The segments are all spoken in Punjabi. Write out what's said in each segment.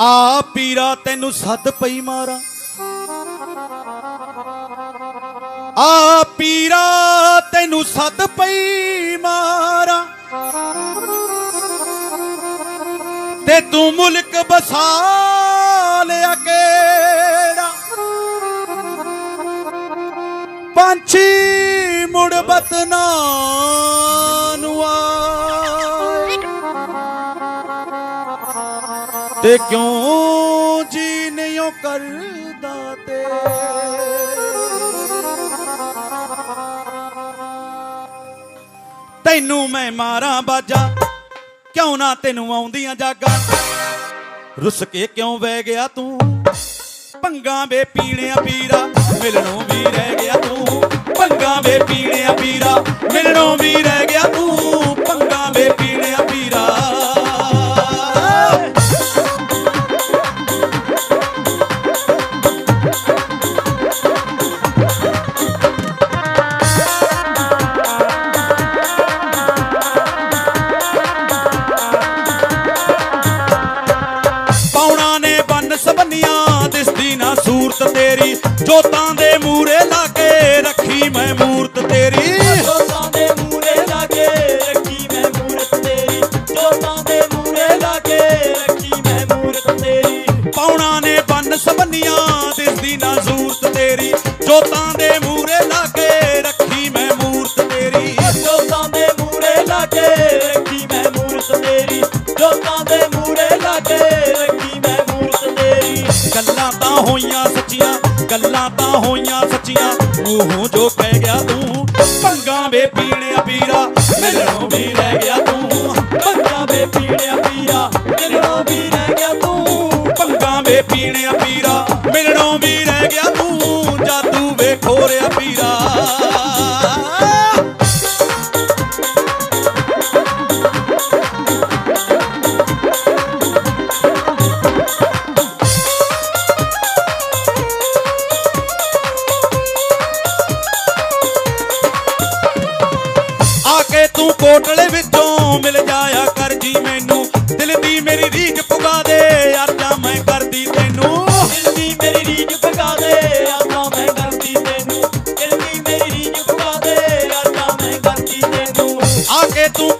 ਆ ਪੀਰਾ ਤੈਨੂੰ ਸੱਦ ਪਈ ਮਾਰਾ। ਆ ਪੀਰਾ ਤੈਨੂੰ ਸੱਦ ਪਈ ਮਾਰਾ। ਤੇ ਤੂੰ ਮੁਲਕ ਬਸਾ ਪੰਛੀ ਮੁੜ ਬਤਨਾ ਨੂੰ ਆਏ ਤੇ ਕਿਉਂ ਜੀ ਨਹੀਂ ਕਰਦਾ ਤੇ? ਤੈਨੂੰ ਮੈਂ ਮਾਰਾਂ ਬਾਜਾ, ਕਿਉਂ ਨਾ ਤੈਨੂੰ ਆਉਂਦੀਆਂ ਜਾਗਾਂ? ਰੁੱਸ ਕੇ ਕਿਉਂ ਵਹਿ ਗਿਆ ਤੂੰ? ਪੰਗਾ ਵੇ ਪੀਣਿਆ ਪੀਰਾ, ਮਿਲਣੋਂ ਵੀ ਰਹਿ ਗਿਆ ਤੂੰ। ਪੰਗਾ ਵੇ ਪੀਣਿਆ ਪੀਰਾ ਮਿਲਣੋਂ ਵੀ ਰਹਿ ਗਿਆ ਤੂੰ ਪੌਣਾ ਨੇ ਬੰਨ ਸਬੰਨੀਆਂ ਦਿਸਦੀ ਨਾ ਸੂਰਤ ਤੇਰੀ। ਜੋਤਾਂ ਦੇ ਮੂਰੇ ਲਾ ਕੇ ਰੱਖੀ ਮੈਂ ਮੂਰਤ ਤੇਰੀ। ਜੋਤਾਂ ਦੇ ਮੂਰੇ ਲਾਗੇ ਰੱਖੀ ਮੈਂ ਮੂਰਤ ਤੇਰੀ। ਜੋਤਾਂ ਦੇ ਮੂਰੇ ਲਾਗੇ ਰੱਖੀ ਮੈਂ ਮੂਰਤ ਤੇਰੀ। ਗੱਲਾਂ ਤਾਂ ਹੋਈਆਂ ਸੱਚੀਆਂ ਗੱਲਾਂ ਤਾਂ ਹੋਈਆਂ ਸੱਚੀਆਂ। ਮੂੰਹੋਂ ਜੋ ਕਹਿ ਗਿਆ ਤੂੰ ਪੰਗਾ ਵੇ ਪੀਣਿਆ ਪੀਰਾ ਮਿਲਣੋਂ ਵੇ ਖੋਰਿਆ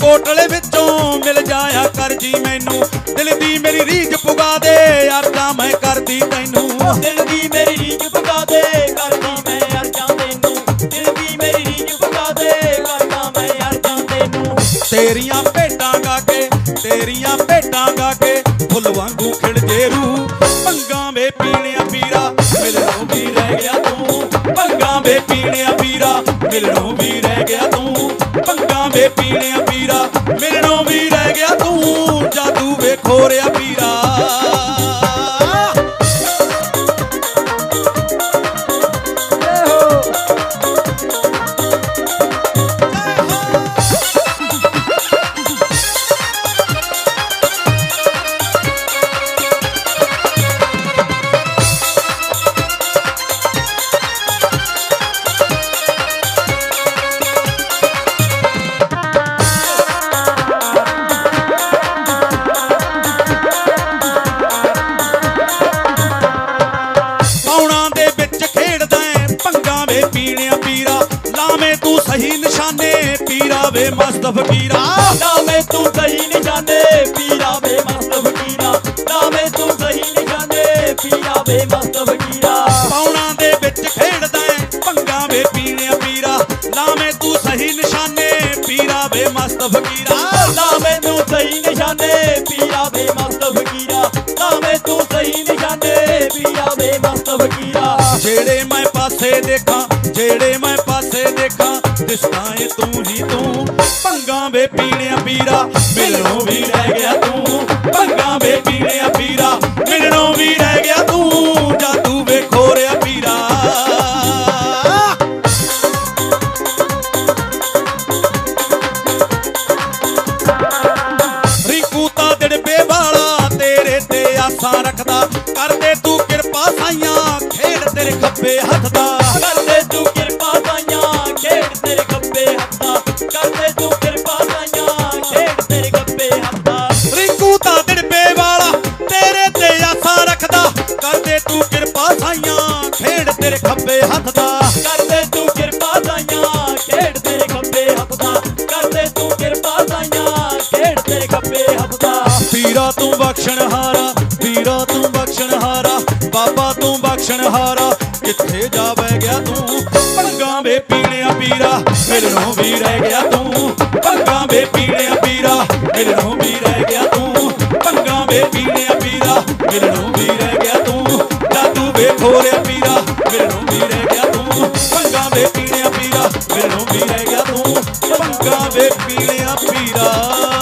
ਕੋਟਲੇ ਵਿੱਚੋਂ ਮਿਲ ਜਾਇਆ ਕਰ ਜੀ ਮੈਨੂੰ। ਦਿਲ ਦੀ ਮੇਰੀ ਰੀਝ ਪੁਗਾ ਦੇ, ਅਰਜ਼ਾਂ ਮੈਂ ਕਰਦੀ ਤੈਨੂੰ। ਦਿਲ ਦੀ ਮੇਰੀ ਰੀਝ ਪਕਾ ਦੇ, ਕਰਦੀ ਮੈਂ ਅਰਜ਼ਾਂ ਤੈਨੂੰ। ਦਿਲ ਦੀ ਮੇਰੀ ਰੀਝ ਪਕਾ ਦੇ, ਕਰਦਾ ਮੈਂ ਅਰਜ਼ਾਂ ਤੈਨੂੰ। ਤੇਰੀਆਂ ਭੇਟਾਂ ਗਾ ਕੇ, ਤੇਰੀਆਂ ਭੇਟਾਂ ਗਾ ਕੇ, ਫੁੱਲ ਵਾਂਗੂ ਖਿੜ ਜੇ ਰੂ ਪੰਗਾ ਵੇ ਪੀਣਿਆ ਪੀਰਾ, ਮਿਲਣੋਂ ਵੀ ਰਹਿ ਗਿਆ ਤੂੰ। ਪੰਗਾ ਵੇ ਪੀਣਿਆ ਪੀਰਾ, ਮਿਲਣੋਂ ਵੀ ਰਹਿ ਗਿਆ ਤੂੰ। ਪੰਗਾ ਪੀਣਿਆ ਪੀਰਾ ਮਿਲਣੋਂ ਵੀ ਰਹਿ ਗਿਆ ਤੂੰ ਜਾਦੂ ਵੇਖੋ ਖੋਰਿਆ ਪੀਰਾ। ਵੇ ਮਸਤ ਫਕੀਰਾ। ਨਾ ਤੂੰ ਸਹੀ ਨਿਸ਼ਾਨੇ ਪੀਰਾ ਵੇ ਮਸਤ ਫਕੀਰਾ। ਨਾ ਤੂੰ ਸਹੀ ਨਿਸ਼ਾਨੇ ਪੀਰਾ ਵੇ ਮਸਤ ਫਕੀਰਾ। ਪੌਣਾ ਦੇ ਵਿੱਚ ਖੇਡਦਾ ਏ ਪੰਗਾ ਵੇ ਪੀਣਿਆ ਪੀਰਾ। ਲਾਵੇਂ ਤੂੰ ਸਹੀ ਨਿਸ਼ਾਨੇ ਪੀਰਾ ਵੇ ਮਸਤ ਫਕੀਰਾ। ਨਾ ਮੈਨੂੰ ਸਹੀ ਨਿਸ਼ਾਨੇ ਪੀਰਾ ਵੇ ਮਸਤ ਫਕੀਰਾ। ਨਾ ਤੂੰ ਸਹੀ ਨਿਸ਼ਾਨੇ ਪੀਰਾ ਵੇ ਮਸਤ ਫਕੀਰਾ। ਜਿਹੜੇ ਮੈਂ ਪਾਸੇ ਦੇਖਾਂ, ਜਿਹੜੇ ਮੈਂ ਪਾਸੇ ਦੇਖਾਂ ਦਿਸਦਾ ਏ ਤੂੰ ਹੀ ਤੂੰ। ਪੰਗਾ ਵੇ ਪੀਣਿਆ ਪੀਰਾ, ਮਿਲਣੋਂ ਵੀ ਰਹਿ ਗਿਆ ਤੂੰ। ਪੰਗਾ ਵੇ ਪੀਣਿਆ ਪੀਰਾ, ਮਿਲਣੋਂ ਵੀ ਰਹਿ ਗਿਆ ਤੂੰ। ਜਾਦੂ ਵੇ ਖੋਰਿਆ ਪੀਰਾ। ਰਿੰਕੂ ਤਾਂ ਦਿੜਬੇ ਵਾਲਾ ਤੇਰੇ ਤੇ ਆਸਾਂ ਰੱਖਦਾ। ਕਰਦੇ ਤੂੰ ਕਿਰਪਾ ਸਾਈਆਂ, ਖੇਡ ਤੇਰੇ ਖੱਬੇ ਹੱਥ ਦਾ। ਖੇਡ ਤੇਰੇ ਖੱਬੇ ਹੱਥ ਦਾ। ਕਰਦੇ ਤੂੰ ਕਿਰਪਾ ਸਾਈਆਂ ਖੇਡ ਤੇਰੇ ਖੱਬੇ ਹੱਥ ਦਾ। ਕਰਦੇ ਤੂੰ ਕਿਰਪਾ ਸਾਈਆਂ ਖੇਡ ਤੇਰੇ ਖੱਬੇ ਹੱਥ ਦਾ। ਪੀਰਾ ਤੂੰ ਬਖਸ਼ਣਹਾਰਾ ਪੀਰਾ ਤੂੰ ਬਖਸ਼ਣਹਾਰਾ ਬਾਬਾ ਤੂੰ ਬਖਸ਼ਣਹਾਰਾ ਕਿੱਥੇ ਜਾ ਬਹਿ ਗਿਆ ਤੂੰ? ਪੰਗਾਂ ਵੇ ਪੀਣਿਆ ਪੀਰਾ, ਮੇਰੇ ਨੂੰ ਵੀ ਰਹਿ ਗਿਆ ਤੂੰ। ਪੰਗਾਂ ਵੇ ਪੀਣਿਆ ਪੀਰਾ, ਮੇਰੇ ਨੂੰ ਵੀ ਰਹਿ ਗਿਆ ਤੂੰ। ਪੰਗਾਂ ਵੇ ਮੈਨੂੰ ਪੀਏਗਾ ਤੂੰ ਭੰਗਾ ਵੇ ਪੀਲਿਆ ਪੀਰਾ।